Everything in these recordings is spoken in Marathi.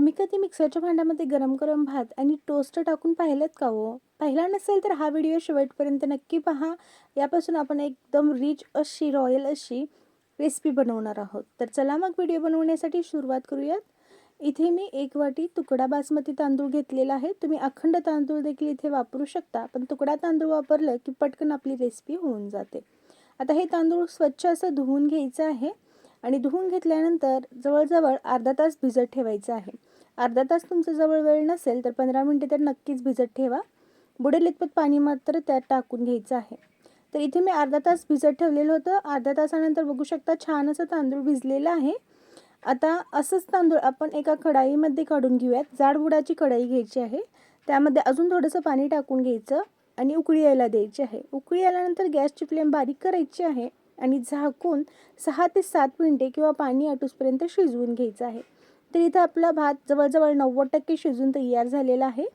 तुम्ही कधी मिक्सरच्या भांड्यामध्ये गरम गरम भात आणि टोस्ट टाकून पाहिलेत का हो? पाहिला नसेल तर हा व्हिडिओ शेवटपर्यंत नक्की पहा. यापासून आपण एकदम रिच अशी रॉयल अशी रेसिपी बनवणार आहोत. तर चला मग व्हिडिओ बनवण्यासाठी सुरुवात करूयात. इथे मी एक वाटी तुकडा बासमती तांदूळ घेतलेला आहे. तुम्ही अखंड तांदूळ देखील इथे वापरू शकता पण तुकडा तांदूळ वापरलं की पटकन आपली रेसिपी होऊन जाते. आता हे तांदूळ स्वच्छ असं धुवून घ्यायचं आहे आणि धुवून घेतल्यानंतर जवळजवळ अर्धा तास भिजत ठेवायचं आहे. अर्धा तास तुमचा जवळ वेळ नसेल तर पंधरा मिनटे तर नक्कीच भिजत ठेवा. बुडेल इतपत पाणी मात्र त्यात टाकून घ्यायचं आहे. तर इथे मी अर्धा तास भिजत ठेवलेलं होतं. अर्ध्या तासानंतर बघू शकता छान असं तांदूळ भिजलेलं आहे. आता असंच तांदूळ आपण एका कढाईमध्ये काढून घेऊयात. जाड बुडाची कढाई घ्यायची आहे. त्यामध्ये अजून थोडंसं पाणी टाकून घ्यायचं आणि उकळी यायला द्यायची आहे. उकळी आल्यानंतर गॅसची फ्लेम बारीक करायची आहे आणि झाकून सहा ते सात मिनटे किंवा पाणी आटूसपर्यंत शिजवून घ्यायचं आहे. तर इथं आपला भात जवळजवळ नव्वद टक्के शिजून तयार झालेला आहे.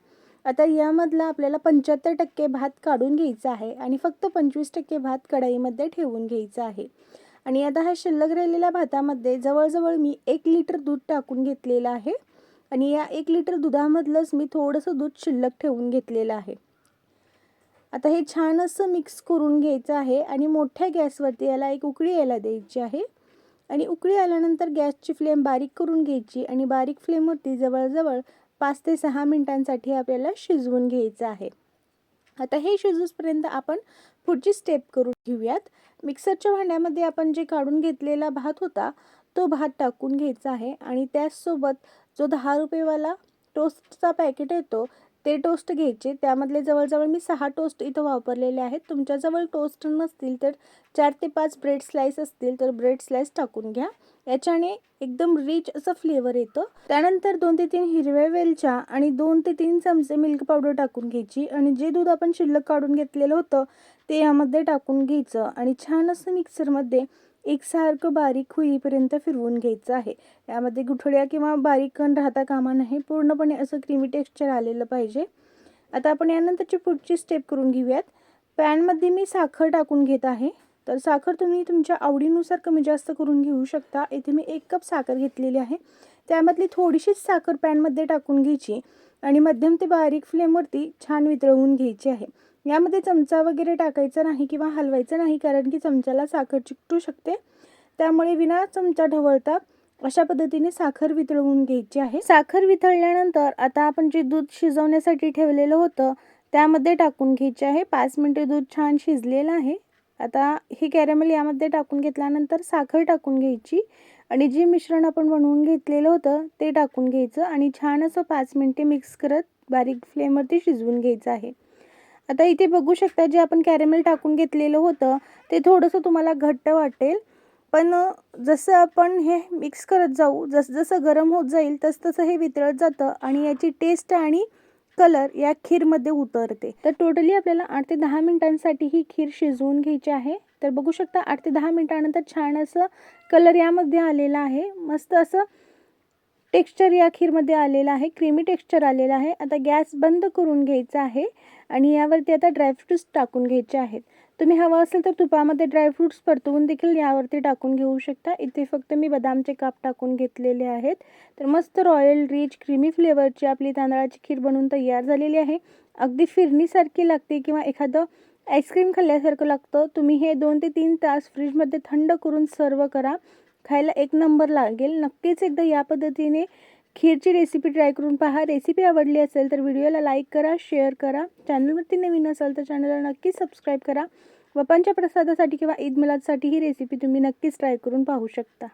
आता यामधला आपल्याला पंच्याहत्तर टक्के भात काढून घ्यायचा आहे आणि फक्त पंचवीस टक्के भात कढईमध्ये ठेवून घ्यायचा आहे. आणि आता ह्या शिल्लक राहिलेल्या भातामध्ये जवळजवळ मी एक लिटर दूध टाकून घेतलेलं आहे. आणि या एक लिटर दुधामधलंच मी थोडंसं दूध शिल्लक ठेवून घेतलेलं आहे. आता हे छान असं मिक्स करून घ्यायचं आहे आणि मोठ्या गॅसवरती याला एक उकळी यायला द्यायची आहे. आणि उकळी आल्यानंतर गॅसची फ्लेम बारीक करून घ्यायची आणि बारीक फ्लेमवरती जवळजवळ पाच ते सहा मिनटांसाठी आपल्याला शिजवून घ्यायचं आहे. आता हे शिजूसपर्यंत आपण पुढची स्टेप करून घेऊयात. मिक्सरच्या भांड्यामध्ये आपण जे काढून घेतलेला भात होता तो भात टाकून घ्यायचा आहे आणि त्याचसोबत जो दहा रुपयेवाला टोस्टचा पॅकेट येतो ते टोस्ट घ्यायचे. त्यामधले जवळजवळ मी सहा टोस्ट इथं वापरलेले आहेत. तुमच्याजवळ टोस्ट नसतील तर चार ते पाच ब्रेड स्लाईस असतील तर ब्रेड स्लाईस टाकून घ्या. याच्याने एकदम रिच असं फ्लेवर येतं. त्यानंतर दोन ते तीन हिरव्या वेलच्या आणि दोन ते तीन चमचे मिल्क पावडर टाकून घ्यायची. आणि जे दूध आपण शिल्लक काढून घेतलेलं होतं ते यामध्ये टाकून घ्यायचं. आणि छान असं मिक्सरमध्ये एकसारखं बारीक होईपर्यंत फिरवून घ्यायचं आहे. यामध्ये गुठळ्या किंवा बारीक कण राहता कामा नाही पूर्णपणे असं क्रीमी टेक्स्चर आलेलं पाहिजे. आता आपण यानंतरची पुढची स्टेप करून घेऊयात. पॅनमध्ये मी साखर टाकून घेत आहे. तर साखर तुम्ही तुमच्या आवडीनुसार कमी जास्त करून घेऊ शकता. इथे मी एक कप साखर घेतलेली आहे. त्यामधली थोडीशीच साखर पॅनमध्ये टाकून घ्यायची आणि मध्यम ते बारीक फ्लेमवरती छान वितळवून घ्यायची आहे. यामध्ये चमचा वगैरे टाकायचा नाही किंवा हलवायचं नाही कारण की चमच्याला साखर चिकटू शकते. त्यामुळे विना चमचा ढवळता अशा पद्धतीने साखर वितळवून घ्यायची आहे. साखर वितळल्यानंतर आता आपण जे दूध शिजवण्यासाठी ठेवलेलं होतं त्यामध्ये टाकून घ्यायचे आहे. पाच मिनटे दूध छान शिजलेलं आहे. आता ही कॅरेमल यामध्ये टाकून घेतल्यानंतर साखर टाकून घ्यायची. आणि जे मिश्रण आपण बनवून घेतलेलं होतं ते टाकून घ्यायचं. आणि छान असं पाच मिनटे मिक्स करत बारीक फ्लेमवरती शिजवून घ्यायचं आहे. आता इथे बघू शकता जे आपण कॅरेमेल टाकून घेतलेलं होतं ते थोडंसं तुम्हाला घट्ट वाटेल. पण जसं आपण हे मिक्स करत जाऊ जसजसं जसं गरम होत जाईल तसं तसं हे वितळत जातं आणि याची टेस्ट आणि कलर या खीरमध्ये उतरते. तर टोटली आपल्याला आठ ते दहा मिनिटांसाठी ही खीर शिजवून घ्यायची आहे. तर बघू शकता आठ ते दहा मिनिटानंतर छान असं कलर यामध्ये आलेला आहे. मस्त असं टेक्स्चर या खीरमध्ये आलेलं आहे क्रीमी टेक्स्चर आलेलं आहे. आता गॅस बंद करून घ्यायचा आहे आणि यावरती आता ड्रायफ्रूट्स टाकून घ्यायचे आहेत. तुम्ही हवं असेल तर तुपामध्ये ड्रायफ्रूट्स परतवून देखील यावरती टाकून घेऊ शकता. इथे फक्त मी बदामचे काप टाकून घेतलेले आहेत. तर मस्त रॉयल रिच क्रीमी फ्लेवरची आपली तांदळाची खीर बनवून तयार झालेली आहे. अगदी फिरणीसारखी लागते किंवा एखादं आईस्क्रीम खाल्ल्यासारखं लागतं. तुम्ही हे दोन ते तीन तास फ्रीजमध्ये थंड करून सर्व करा. खायला एक नंबर लागेल. नक्कीच एकदा या पद्धतीने खीरची रेसिपी ट्राय करून पहा. रेसिपी आवडली असेल तर व्हिडिओला लाईक करा शेअर करा. चॅनलवरती नवीन असाल तर चॅनलला नक्कीच सबस्क्राईब करा. बापांच्या प्रसादासाठी किंवा ईद मुलासाठी ही रेसिपी तुम्ही नक्कीच ट्राय करून पाहू शकता.